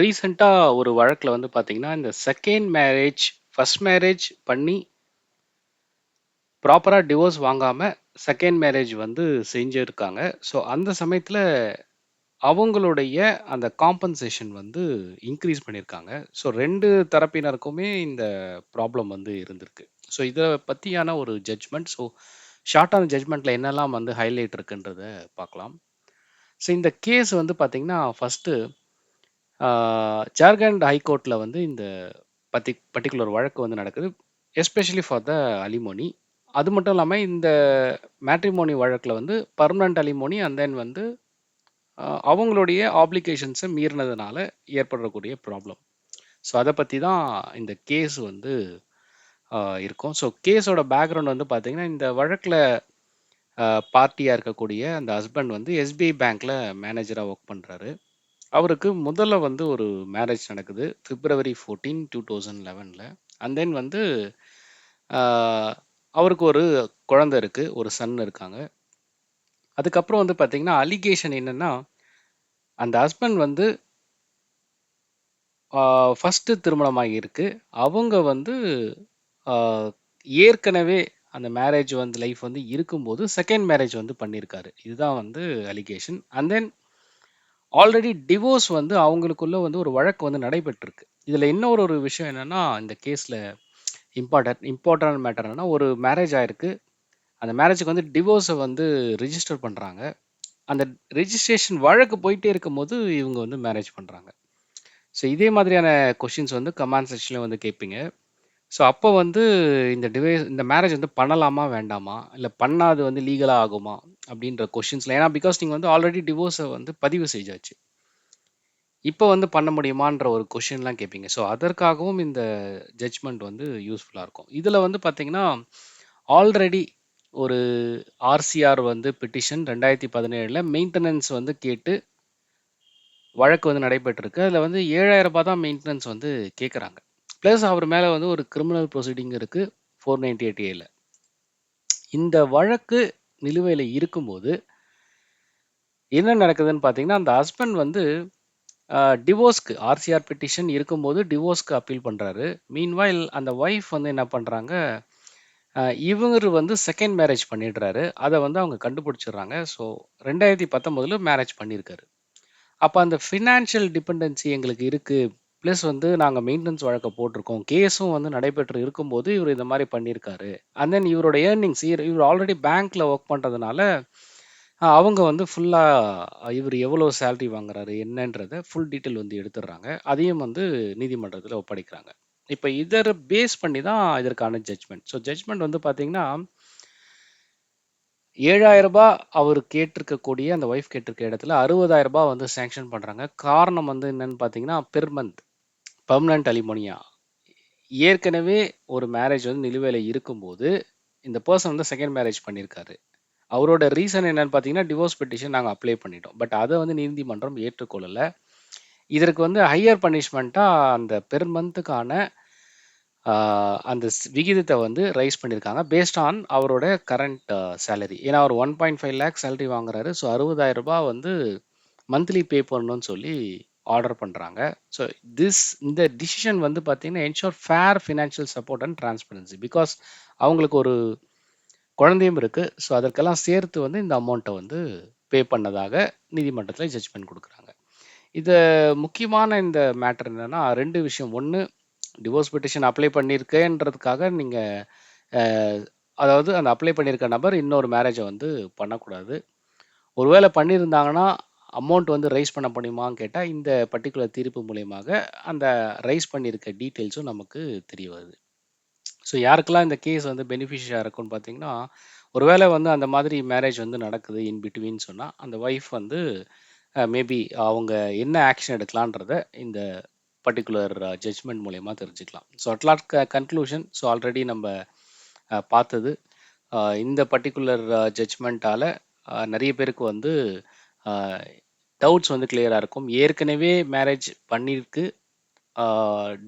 ரீசெண்டாக ஒரு வழக்கில் வந்து பார்த்தீங்கன்னா இந்த செகண்ட் மேரேஜ் ஃபர்ஸ்ட் மேரேஜ் பண்ணி ப்ராப்பராக டிவோர்ஸ் வாங்காமல் செகண்ட் மேரேஜ் வந்து செஞ்சுருக்காங்க. ஸோ அந்த சமயத்தில் அவங்களுடைய அந்த காம்பன்சேஷன் வந்து இன்க்ரீஸ் பண்ணியிருக்காங்க ஸோ ரெண்டு தரப்பினருக்குமே இந்த ப்ராப்ளம் வந்து இருந்திருக்கு. ஸோ இதை பற்றியான ஒரு ஜட்ஜ்மெண்ட் ஸோ ஷார்ட்டான ஜட்ஜ்மெண்ட்டில் என்னெல்லாம் வந்து ஹைலைட் இருக்குன்றத பார்க்கலாம். ஸோ இந்த கேஸ் வந்து பார்த்திங்கன்னா ஃபஸ்ட்டு ஜார்க்கண்ட் ஹைகோர்ட்டில் வந்து இந்த பத்தி பர்டிகுலர் வழக்கு வந்து நடக்குது. எஸ்பெஷலி ஃபார் த அலிமோனி அது மட்டும் இல்லாமல் இந்த மேட்ரிமோனி வழக்கில் வந்து பர்மனண்ட் அலிமோனி அண்ட் தென் வந்து அவங்களுடைய ஆப்ளிகேஷன்ஸை மீறினதுனால ஏற்படக்கூடிய ப்ராப்ளம் ஸோ அதை பற்றி தான் இந்த கேஸ் வந்து இருக்கும். ஸோ கேஸோட பேக்ரவுண்ட் வந்து பார்த்தீங்கன்னா இந்த வழக்கில் பார்ட்டியாக இருக்கக்கூடிய அந்த ஹஸ்பண்ட் வந்து எஸ்பிஐ பேங்க்கில் மேனேஜராக ஒர்க் பண்ணுறாரு அவருக்கு முதல்ல வந்து ஒரு மேரேஜ் நடக்குது. பிப்ரவரி ஃபோர்டீன் டூ தௌசண்ட் லெவனில் அண்ட் தென் வந்து ஆஹ், அவருக்கு ஒரு குழந்தை இருக்குது ஒரு சன் இருக்காங்க. அதுக்கப்புறம் வந்து பார்த்தீங்கன்னா அலிகேஷன் என்னன்னா அந்த ஹஸ்பண்ட் வந்து ஃபஸ்ட்டு திருமணமாகி இருக்கு அவங்க வந்து ஆஹ், ஏற்கனவே அந்த மேரேஜ் வந்து லைஃப் வந்து இருக்கும்போது செகண்ட் மேரேஜ் வந்து பண்ணியிருக்காரு. இதுதான் வந்து allegation and then already divorce வந்து அவங்களுக்குள்ள வந்து ஒரு வழக்கு வந்து நடைபெற்றிருக்கு. இதில் இன்னொரு ஒரு விஷயம் என்னன்னா இந்த கேஸில் இம்பார்ட்டன்ட் இம்பார்ட்டன்ட் மேட்டர் என்னன்னா ஒரு மேரேஜ் ஆயிருக்கு. அந்த மேரேஜுக்கு வந்து டிவோர்ஸை வந்து ரிஜிஸ்டர் பண்ணுறாங்க அந்த ரிஜிஸ்ட்ரேஷன் வழக்கு போயிட்டே இருக்கும்போது இவங்க வந்து மேரேஜ் பண்ணுறாங்க ஸோ இதே மாதிரியான கொஷின்ஸ் வந்து கமெண்ட் செக்ஷனில் வந்து கேட்பீங்க. ஸோ அப்போ வந்து இந்த டிவைஸ் இந்த மேரேஜ் வந்து பண்ணலாமா வேண்டாமா? இல்லை பண்ணாது வந்து லீகலாக ஆகுமா? அப்படின்ற கொஷின்ஸில் ஏன்னா பிகாஸ் நீங்கள் வந்து ஆல்ரெடி டிவோர்ஸை வந்து பதிவு செஞ்சாச்சு. இப்போ வந்து பண்ண முடியுமான்ற ஒரு கொஷின்லாம் கேட்பீங்க ஸோ அதற்காகவும் இந்த ஜட்ஜ்மெண்ட் வந்து யூஸ்ஃபுல்லாக இருக்கும். இதில் வந்து பார்த்தீங்கன்னா ஆல்ரெடி ஒரு ஆர்சிஆர் வந்து பிட்டிஷன் ரெண்டாயிரத்தி பதினேழில் மெயின்டெனன்ஸ் வந்து கேட்டு வழக்கு வந்து நடைபெற்றிருக்கு. அதில் வந்து ஏழாயிரம் ரூபாய் தான் மெயின்டெனன்ஸ் வந்து கேட்குறாங்க ப்ளஸ் அவர் மேலே வந்து ஒரு கிரிமினல் ப்ரொசீடிங் இருக்குது ஃபோர் நைன்டி எயிட் ஏல இந்த வழக்கு நிலுவையில் இருக்கும்போது என்ன நடக்குதுன்னு பார்த்தீங்கன்னா அந்த ஹஸ்பண்ட் வந்து டிவோர்ஸ்க்கு ஆர்சிஆர் பெட்டிஷன் இருக்கும்போது டிவோர்ஸ்க்கு அப்பீல் பண்ணுறாரு மீன்வைல் அந்த ஒய்ஃப் வந்து என்ன பண்ணுறாங்க இவங்க வந்து செகண்ட் மேரேஜ் பண்ணிடுறாரு. அதை வந்து அவங்க கண்டுபிடிச்சிடுறாங்க. ஸோ ரெண்டாயிரத்தி பத்தொம்போதில் மேரேஜ் பண்ணியிருக்காரு அப்போ அந்த ஃபினான்ஷியல் டிபெண்டன்சி எங்களுக்கு இருக்குது ப்ளஸ் வந்து நாங்கள் மெயின்டெனன்ஸ் வழக்க போட்டிருக்கோம். கேஸும் வந்து நடைபெற்று இருக்கும்போது இவர் இந்த மாதிரி பண்ணியிருக்காரு. அண்ட் தென் இவரோட ஏர்னிங்ஸ் இவர் ஆல்ரெடி பேங்க்கில் ஒர்க் பண்ணுறதுனால அவங்க வந்து ஃபுல்லாக இவர் எவ்வளோ சேலரி வாங்குறாரு என்னன்றதை ஃபுல் டீட்டெயில் வந்து எடுத்துடுறாங்க. அதையும் வந்து நீதிமன்றத்தில் ஒப்படைக்கிறாங்க. இப்போ இதர் பேஸ் பண்ணி தான் இதற்கான ஜட்ஜ்மெண்ட் ஸோ ஜட்ஜ்மெண்ட் வந்து பார்த்தீங்கன்னா ஏழாயிரம் ரூபாய் அவர் கேட்டிருக்கக்கூடிய அந்த ஒய்ஃப் கேட்டிருக்க இடத்துல அறுபதாயிரம் ரூபாய் வந்து சேங்ஷன் பண்ணுறாங்க காரணம் வந்து என்னன்னு பார்த்தீங்கன்னா பெர் மந்த் பர்மனன்ட் அலிமோனியா ஏற்கனவே ஒரு மேரேஜ் வந்து நிலுவையில் இருக்கும்போது இந்த பர்சன் வந்து செகண்ட் மேரேஜ் பண்ணியிருக்காரு அவரோட ரீசன் என்னன்னு பார்த்தீங்கன்னா டிவோர்ஸ் பெட்டிஷன் நாங்கள் அப்ளை பண்ணிட்டோம். பட் அதை வந்து நீதிமன்றம் ஏற்றுக்கொள்ளலை. இதற்கு வந்து ஹையர் பனிஷ்மெண்ட்டாக அந்த பெர் மந்த்துக்கான அந்த ஸ்- விகிதத்தை வந்து ரைஸ் பண்ணியிருக்காங்க பேஸ்ட் ஆன் அவரோட கரண்ட் சேலரி ஏன்னா அவர் one point five lakh salary வாங்குறாரு. ஸோ அறுபதாயிரம் ரூபாய் வந்து மந்த்லி பே பண்ணணும்னு சொல்லி ஆர்டர் பண்ணுறாங்க ஸோ திஸ் இந்த டிசிஷன் வந்து பார்த்தீங்கன்னா ensure fair financial support and transparency because அவங்களுக்கு ஒரு குழந்தையும் இருக்குது ஸோ அதற்கெல்லாம் சேர்த்து வந்து இந்த அமௌண்ட்டை வந்து பே பண்ணதாக நீதிமன்றத்தில் ஜட்ஜ்மெண்ட் கொடுக்குறாங்க. இது முக்கியமான இந்த மேட்டர் என்னென்னா ரெண்டு விஷயம். ஒன்று டிவோர்ஸ் பெட்டிஷன் அப்ளை பண்ணியிருக்கேன்றதுக்காக நீங்கள் அதாவது அந்த அப்ளை பண்ணியிருக்க நபர் இன்னொரு மேரேஜை வந்து பண்ணக்கூடாது. ஒருவேளை பண்ணியிருந்தாங்கன்னா அமௌண்ட் வந்து ரைஸ் பண்ண முடியுமான்னு கேட்டால் இந்த பர்டிகுலர் தீர்ப்பு மூலியமாக அந்த ரைஸ் பண்ணியிருக்க டீட்டெயில்ஸும் நமக்கு தெரிய வருது ஸோ யாருக்கெல்லாம் இந்த கேஸ் வந்து பெனிஃபிஷியாக இருக்கும்னு பார்த்தீங்கன்னா ஒருவேளை வந்து அந்த மாதிரி மேரேஜ் வந்து நடக்குது இன் பிட்வீன் சொன்னால் அந்த ஒய்ஃப் வந்து மேபி அவங்க என்ன ஆக்ஷன் எடுக்கலான்றத இந்த பர்ட்டிகுலர் ஜட்ஜ்மெண்ட் மூலயமா தெரிஞ்சுக்கலாம். ஸோ அட்லாட் க கன்க்ளூஷன் ஸோ ஆல்ரெடி நம்ம பார்த்தது. இந்த பர்ட்டிகுலர் ஜட்ஜ்மெண்ட்டால் நிறைய பேருக்கு வந்து டவுட்ஸ் வந்து கிளியராக இருக்கும். ஏற்கனவே மேரேஜ் பண்ணியிருக்கு.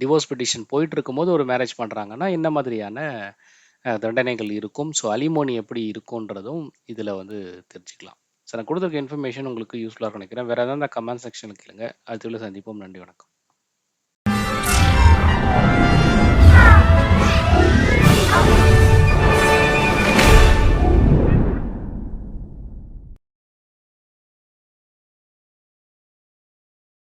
டிவோர்ஸ் பெட்டிஷன் போயிட்டுருக்கும்போது ஒரு மேரேஜ் பண்ணுறாங்கன்னா என்ன மாதிரியான தண்டனைகள் இருக்கும்? ஸோ அலிமோனி எப்படி இருக்குன்றதும் இதில் வந்து தெரிஞ்சுக்கலாம். ஸோ நான் கொடுத்துருக்க இன்ஃபர்மேஷன் உங்களுக்கு யூஸ்ஃபுல்லாக நினைக்கிறேன் வேறு ஏதாவது கமெண்ட் செக்ஷனில் கேளுங்க. அடுத்த சந்திப்போம். நன்றி, வணக்கம்.